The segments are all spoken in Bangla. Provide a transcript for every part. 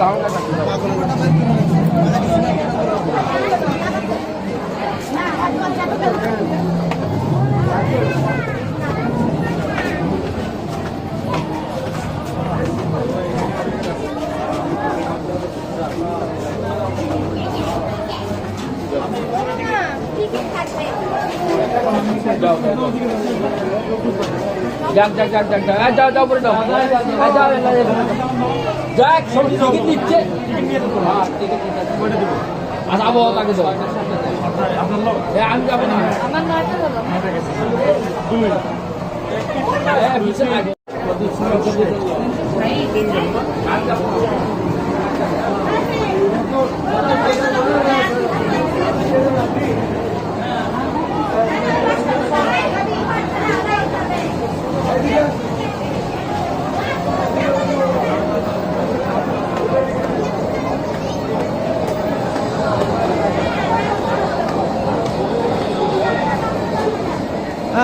লাভ যাক যাক যাক যাক যাক। যাও যাও পরে যাও যাও যাক সব টিকিট দিচ্ছে হ্যাঁ আবো তাকে যাও এ আমি যাব না। আমার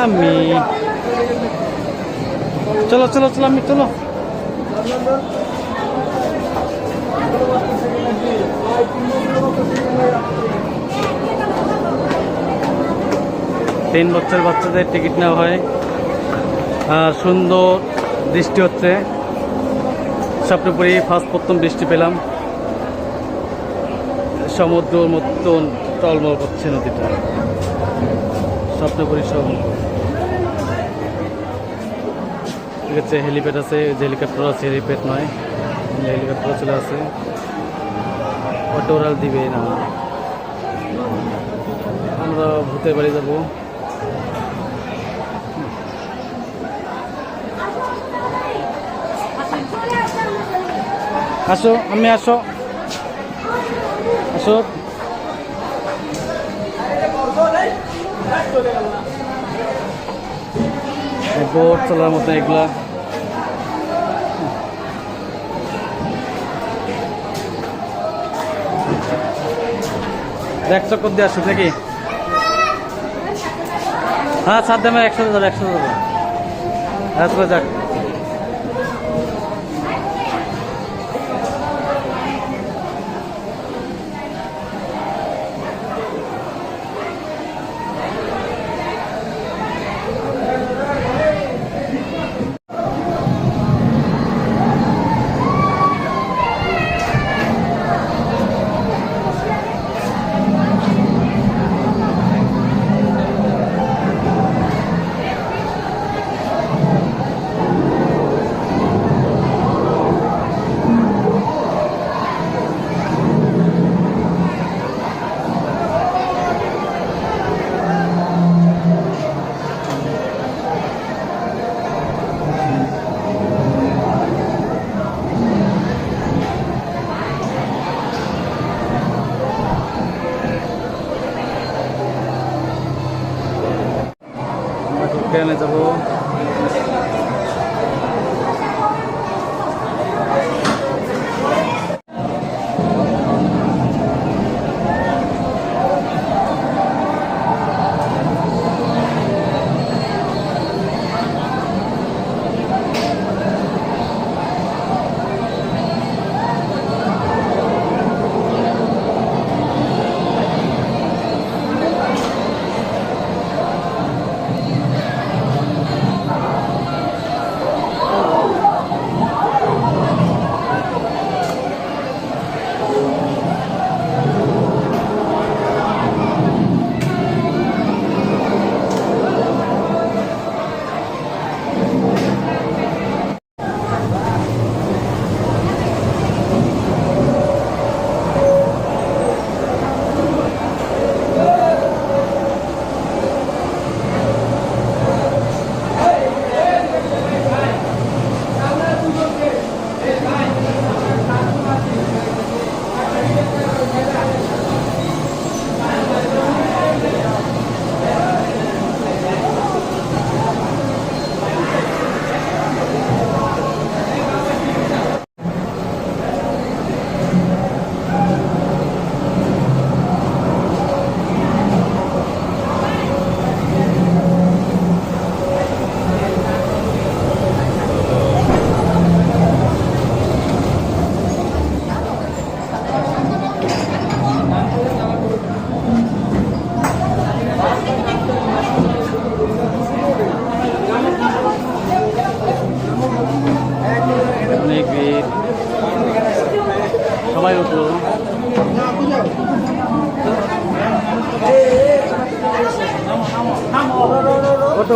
আমি। চলো চলো চলো, আমি, চলো। তিন বছর বাচ্চাদের টিকিট নেওয়া হয়। সুন্দর বৃষ্টি হচ্ছে। স্বপ্নপুরি ফার্স্ট, প্রথম বৃষ্টি পেলাম। সমুদ্রর মতন টলমল করছে নদীটা। স্বপ্নপুরি সমুদ্র। আছে হেলিপ্যাড আছে, যে হেলিকপ্টার আছে, হেলিপ্যাড নয় হেলিকপ্টার চলে আছে। অটো ওরাল দিবে না। আমরা ভূতের বাড়ি যাব। আসো, আমি আসো। আসো। বোট চলার মতো এগুলা। এক চক্কর দিয়ে নাকি? হ্যাঁ সাত একশো যাব একসাথে যাব হ্যাঁ যাক।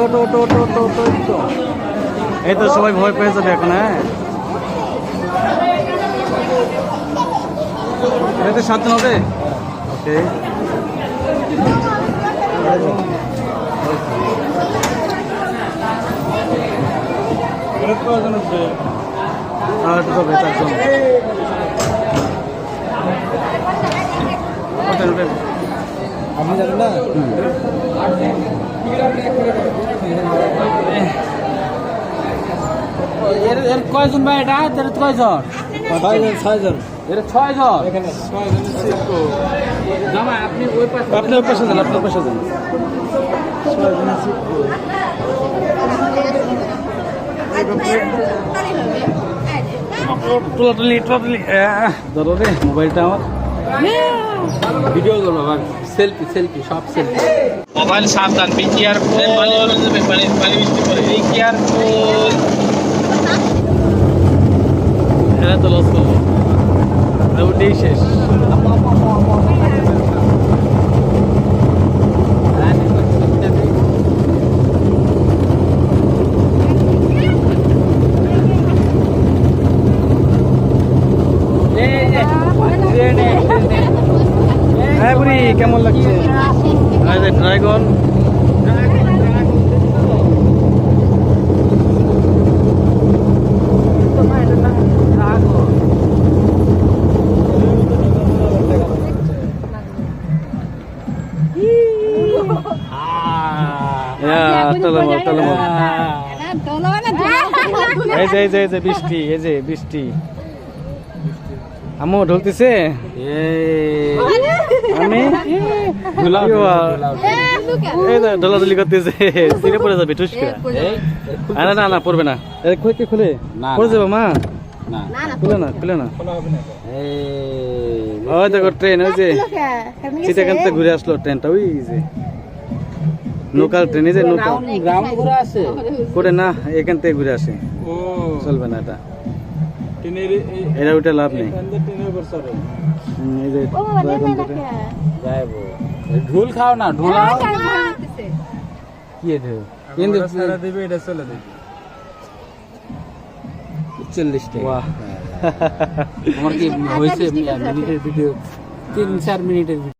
ওটো ওটো ওটো ওটো ওটো এই তো। এই তো সবাই ভয় পেয়ে যাবে এখন হ্যাঁ এটাতে সাতজন হবে ওকে। আর একটু হবে চারজন ওঠেন, ওঠেন। না। এর এর কয়জন ভাই এটা? এর কয়জন? ছয়জন ছয়জন। এর ছয়জন? এখানে জামাই আপনি ওই পাশে আপনি ওর পাশে যান আপনার পাশে যান। টোটালি টোটালি ধরো রে মোবাইলটা আমার। ভিডিও করব সেলফি সেলফি সব সেলফি। মোবাইল সাবধান বি কেয়ারফুল বি কেয়ারফুল এরা তো লস করব ওটাই শেষ হ্যাঁ বুড়ি কেমন লাগছে আর এই যে ড্রাগন এই যে এই যে এই যে বৃষ্টি এই যে বৃষ্টি আম্মু ঢলতেছে আমি এই যে ঢলাঢলি করতেছে। সিরে পড়ে যাবে টুস আরে না না পড়বে না। খুলে খুলে? পড়ে যাবে মা? খুলে না খুলে না। ওই দেখো ট্রেন ওই যে থেকে ঘুরে আসলো ট্রেনটা ওই যে। লোকাল ট্রেন এই যে লোকাল করে না এখান থেকে ঘুরে আসে। ও। চলবে না এটা। ট্রেনের এটা উঠে লাভ নেই। ট্রেনের উপর চড়ে। এই যে dragon ঢোল খাও না ঢোল কি এটা কিন্তু সারা দিবে এটা চলে দেবে। চল্লিশ টাকা। আমার কি হয়েছে? মিনিটের ভিডিও তিন চার মিনিটের ভিডিও